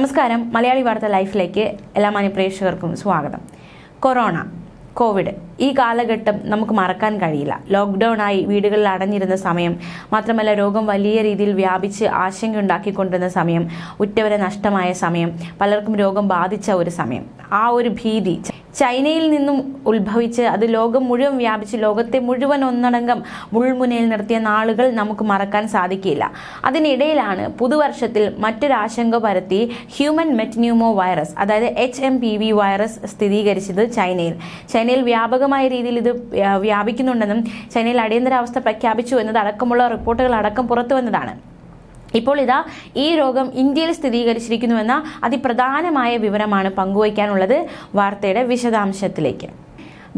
നമസ്കാരം. മലയാളി വാർത്ത ലൈഫിലേക്ക് എല്ലാ മാന്യപ്രേക്ഷകർക്കും സ്വാഗതം. കൊറോണ കോവിഡ് ഈ കാലഘട്ടം നമുക്ക് മറക്കാൻ കഴിയില്ല. ലോക്ക്ഡൗൺ ആയി വീടുകളിൽ അടഞ്ഞിരുന്ന സമയം മാത്രമല്ല രോഗം വലിയ രീതിയിൽ വ്യാപിച്ച് ആശങ്കയുണ്ടാക്കിക്കൊണ്ടിരുന്ന സമയം ഉറ്റവരെ നഷ്ടമായ സമയം പലർക്കും രോഗം ബാധിച്ച ഒരു സമയം. ആ ഒരു ഭീതി ചൈനയിൽ നിന്നും ഉത്ഭവിച്ച് അത് ലോകം മുഴുവൻ വ്യാപിച്ച് ലോകത്തെ മുഴുവൻ ഒന്നടങ്കം മുൾമുനയിൽ നിർത്തിയ നാളുകൾ നമുക്ക് മറക്കാൻ സാധിക്കില്ല. അതിനിടയിലാണ് പുതുവർഷത്തിൽ മറ്റൊരാശങ്ക പരത്തി ഹ്യൂമൻ മെറ്റ്ന്യൂമോ വൈറസ് അതായത് H M P V virus സ്ഥിരീകരിച്ചത് ചൈനയിൽ. ചൈനയിൽ വ്യാപകമായ രീതിയിൽ ഇത് വ്യാപിക്കുന്നുണ്ടെന്നും ചൈനയിൽ അടിയന്തരാവസ്ഥ പ്രഖ്യാപിച്ചു എന്നതടക്കമുള്ള റിപ്പോർട്ടുകൾ അടക്കം പുറത്തു വന്നതാണ്. ഇപ്പോൾ ഇതാ ഈ രോഗം ഇന്ത്യയിൽ സ്ഥിരീകരിച്ചിരിക്കുന്നുവെന്ന അതിപ്രധാനമായ വിവരമാണ് പങ്കുവയ്ക്കാനുള്ളത് വാർത്തയുടെ വിശദാംശത്തിലേക്ക്.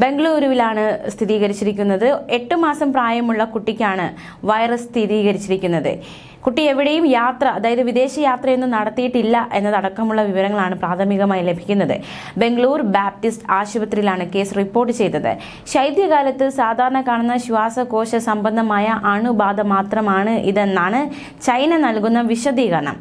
ബംഗളൂരുവിലാണ് സ്ഥിരീകരിച്ചിരിക്കുന്നത്. എട്ട് മാസം പ്രായമുള്ള കുട്ടിക്കാണ് വൈറസ് സ്ഥിരീകരിച്ചിരിക്കുന്നത്. കുട്ടി എവിടെയും യാത്ര അതായത് വിദേശ യാത്രയൊന്നും നടത്തിയിട്ടില്ല എന്നതടക്കമുള്ള വിവരങ്ങളാണ് പ്രാഥമികമായി ലഭിക്കുന്നത്. ബംഗളൂർ ബാപ്റ്റിസ്റ്റ് ആശുപത്രിയിലാണ് കേസ് റിപ്പോർട്ട് ചെയ്തത്. ശൈത്യകാലത്ത് സാധാരണ കാണുന്ന ശ്വാസകോശ സംബന്ധമായ അണുബാധ മാത്രമാണ് ഇതെന്നാണ് ചൈന നൽകുന്ന വിശദീകരണം.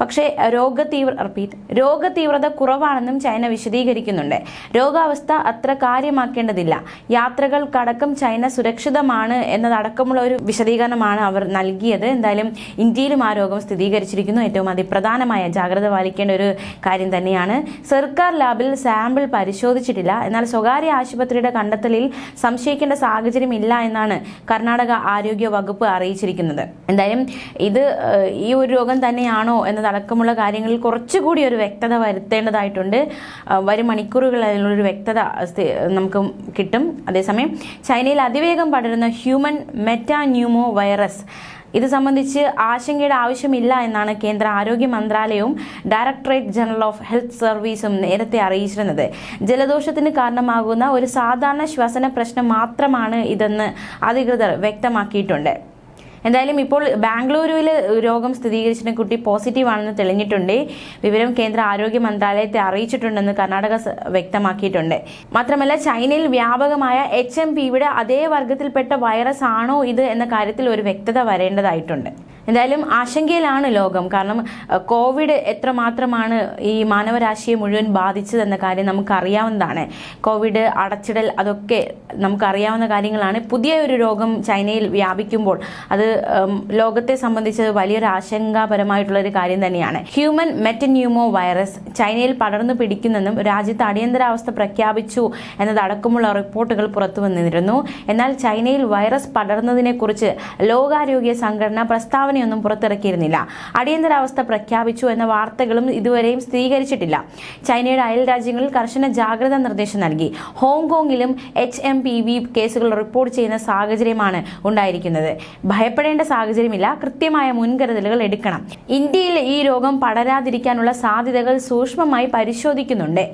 പക്ഷേ രോഗതീവ്ര റിപ്പീറ്റ് രോഗതീവ്രത കുറവാണെന്നും ചൈന വിശദീകരിക്കുന്നുണ്ട്. രോഗാവസ്ഥ അത്ര കാര്യമാക്കേണ്ടതില്ല. യാത്രകൾക്കടക്കം ചൈന സുരക്ഷിതമാണ് എന്നതടക്കമുള്ള ഒരു വിശദീകരണമാണ് അവർ നൽകിയത്. എന്തായാലും ഇന്ത്യയിലും ആ രോഗം സ്ഥിരീകരിച്ചിരിക്കുന്നു. ഏറ്റവും അതിപ്രധാനമായ ജാഗ്രത പാലിക്കേണ്ട ഒരു കാര്യം തന്നെയാണ്. സർക്കാർ ലാബിൽ സാമ്പിൾ പരിശോധിച്ചിട്ടില്ല. എന്നാൽ സ്വകാര്യ ആശുപത്രിയുടെ കണ്ടെത്തലിൽ സംശയിക്കേണ്ട സാഹചര്യം ഇല്ല എന്നാണ് കർണാടക ആരോഗ്യ വകുപ്പ് അറിയിച്ചിരിക്കുന്നത്. എന്തായാലും ഇത് ഈ ഒരു രോഗം തന്നെയാണോ എന്നതടക്കമുള്ള കാര്യങ്ങളിൽ കുറച്ചുകൂടി ഒരു വ്യക്തത വരുത്തേണ്ടതായിട്ടുണ്ട്. വരും മണിക്കൂറുകളിൽ അതിനുള്ളൊരു വ്യക്തത നമുക്ക് കിട്ടും. അതേസമയം ചൈനയിൽ അതിവേഗം പടരുന്ന ഹ്യൂമൻ മെറ്റാന്യൂമോ വൈറസ് ഇത് സംബന്ധിച്ച് ആശങ്കയുടെ ആവശ്യമില്ല എന്നാണ് കേന്ദ്ര ആരോഗ്യ മന്ത്രാലയവും ഡയറക്ടറേറ്റ് ജനറൽ ഓഫ് ഹെൽത്ത് സർവീസും നേരത്തെ അറിയിച്ചിരുന്നത്. ജലദോഷത്തിന് കാരണമാകുന്ന ഒരു സാധാരണ ശ്വസന പ്രശ്നം മാത്രമാണ് ഇതെന്ന് അധികൃതർ വ്യക്തമാക്കിയിട്ടുണ്ട്. എന്തായാലും ഇപ്പോൾ ബാംഗ്ലൂരുവിൽ രോഗം സ്ഥിരീകരിച്ചിട്ട് കുട്ടി പോസിറ്റീവ് ആണെന്ന് തെളിഞ്ഞിട്ടുണ്ട്. വിവരം കേന്ദ്ര ആരോഗ്യ മന്ത്രാലയത്തെ അറിയിച്ചിട്ടുണ്ടെന്ന് കർണാടക വ്യക്തമാക്കിയിട്ടുണ്ട്. മാത്രമല്ല ചൈനയിൽ വ്യാപകമായ എച്ച് എം പിയുടെ അതേ വർഗത്തിൽപ്പെട്ട വൈറസ് ആണോ ഇത് എന്ന കാര്യത്തിൽ ഒരു വ്യക്തത വരേണ്ടതായിട്ടുണ്ട്. എന്തായാലും ആശങ്കയിലാണ് ലോകം. കാരണം കോവിഡ് എത്രമാത്രമാണ് ഈ മാനവരാശിയെ മുഴുവൻ ബാധിച്ചതെന്ന കാര്യം നമുക്കറിയാവുന്നതാണ്. കോവിഡ് അടച്ചിടൽ അതൊക്കെ നമുക്കറിയാവുന്ന കാര്യങ്ങളാണ്. പുതിയ ഒരു രോഗം ചൈനയിൽ വ്യാപിക്കുമ്പോൾ അത് ലോകത്തെ സംബന്ധിച്ച് വലിയൊരു ആശങ്കാപരമായിട്ടുള്ളൊരു കാര്യം തന്നെയാണ്. ഹ്യൂമൻ മെറ്റന്യൂമോ വൈറസ് ചൈനയിൽ പടർന്നു പിടിക്കുന്നെന്നും രാജ്യത്ത് അടിയന്തരാവസ്ഥ പ്രഖ്യാപിച്ചു എന്നതടക്കമുള്ള റിപ്പോർട്ടുകൾ പുറത്തു വന്നിരുന്നു. എന്നാൽ ചൈനയിൽ വൈറസ് പടർന്നതിനെക്കുറിച്ച് ലോകാരോഗ്യ സംഘടന പ്രസ്താവനയൊന്നും പുറത്തിറക്കിയിരുന്നില്ല. അടിയന്തരാവസ്ഥ പ്രഖ്യാപിച്ചു എന്ന വാർത്തകളും ഇതുവരെയും സ്ഥിരീകരിച്ചിട്ടില്ല. ചൈനയുടെ അയൽ രാജ്യങ്ങളിൽ കർശന ജാഗ്രതാ നിർദ്ദേശം നൽകി. ഹോങ്കോങ്ങിലും എച്ച് എം പി വി കേസുകൾ റിപ്പോർട്ട് ചെയ്യുന്ന സാഹചര്യമാണ് ഉണ്ടായിരിക്കുന്നത്. ഭയപ്പെടേണ്ട സാഹചര്യമില്ല. കൃത്യമായ മുൻകരുതലുകൾ എടുക്കണം. ഇന്ത്യയിൽ ഈ രോഗം പടരാതിരിക്കാനുള്ള സാധ്യതകൾ സൂക്ഷ്മമായി പരിശോധിക്കുന്നുണ്ട്.